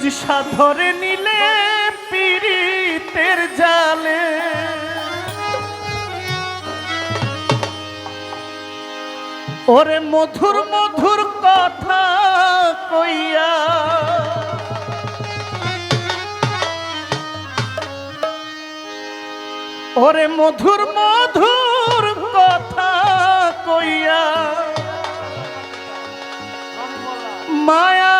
ফিরুজ সাধরে নিলে পীড়িতের জালে। ওরে মধুর মধুর কথা কইয়া ওরে মধুর মধুর কথা কইয়া মায়ায়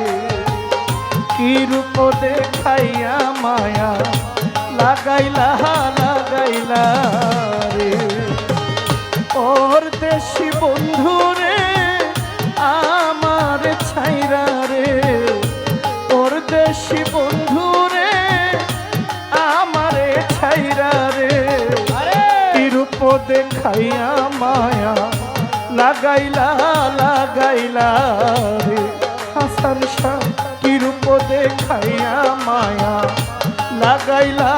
কিরূপ দেখাইয়া মায়া। লাগাইলা লাগাইলা রে। ওর দেশি বন্ধু রে আমার ছাইরা রে। ওর দেশি বন্ধু রে আমারে ছাইরা রে। তিরূপ দেখাইয়া মায়া লাগাইলা লাগাইলা রে। হাসান শাহ। কিরূপ দেখাইয়া মায়া লাগাইলা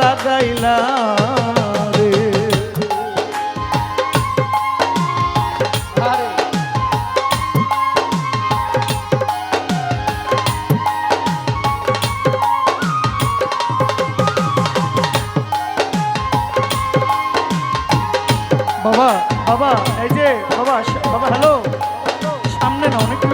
লাগাইলা বাবা বাবা এই যে বাবা বাবা হ্যালো সামনে না অনেক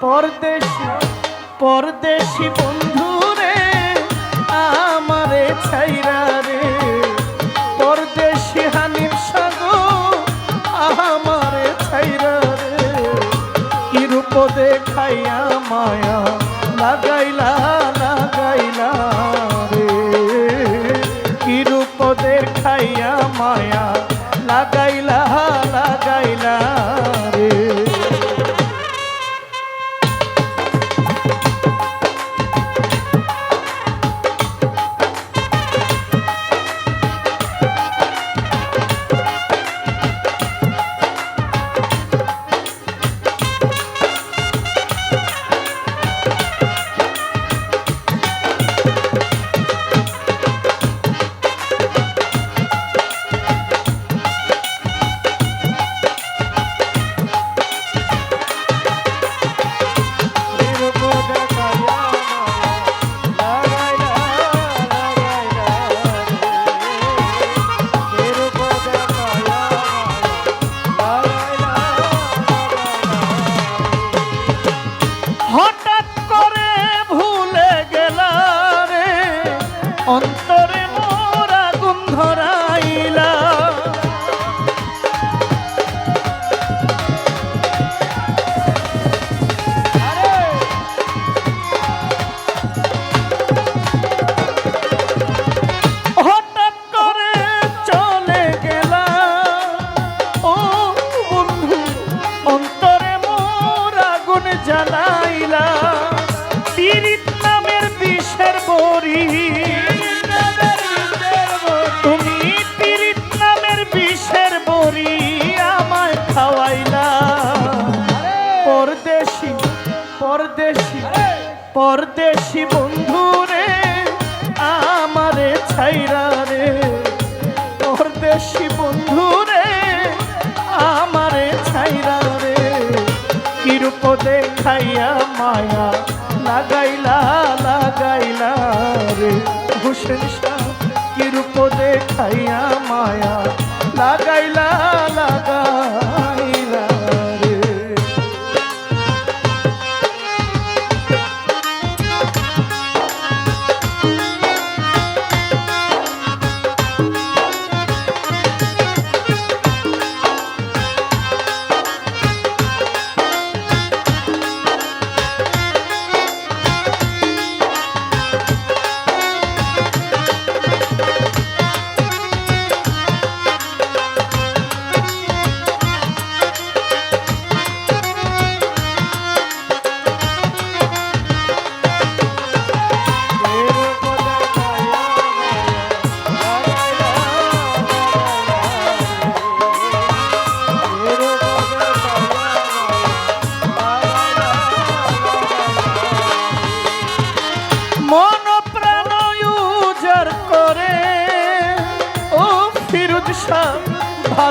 পরদেশি পরদেশি বন্ধু রে আমারে ছাইরা দেশি বন্ধু রে, আমারে ছাইরা রে। তোর দেশি বন্ধু রে, আমারে ছাইরা রে। কিরূপ দেখাইয়া মায়া লাগাইলা লাগাইলা রে। হুসেন শাহ কিরূপ দেখাইয়া মায়া লাগাইলা লাগাই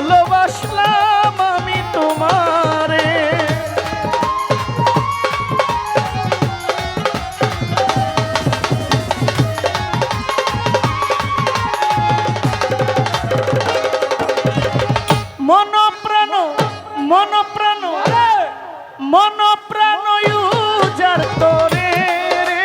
ভালোবাসলাম আমি তোমারে। মন প্রাণ মন প্রাণ মন প্রাণ উজার করে রে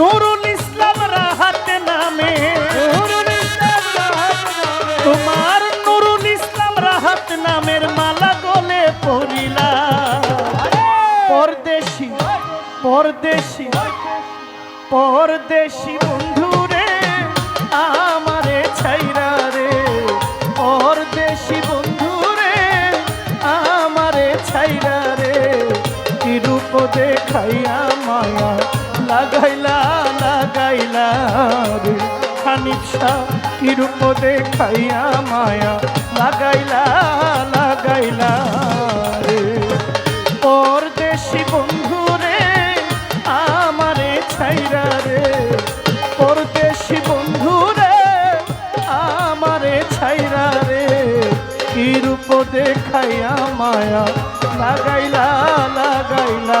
নুরুল ইসলাম রাহাত নামে। তোমার নুরুল ইসলাম রাহাত নামের মালা গলে পড়িলা। পরদেশি পরদেশি পরদেশি বন্ধু। কি রূপ দেখাইয়া মায়া লাগাইলা লাগাইলা রে। পরদেশি বন্ধু রে, আমারে ছাইরা রে। পরদেশি বন্ধু রে, আমারে ছাইরা রে। কি রূপ দেখাইয়া মায়া লাগাইলা লাগাইলা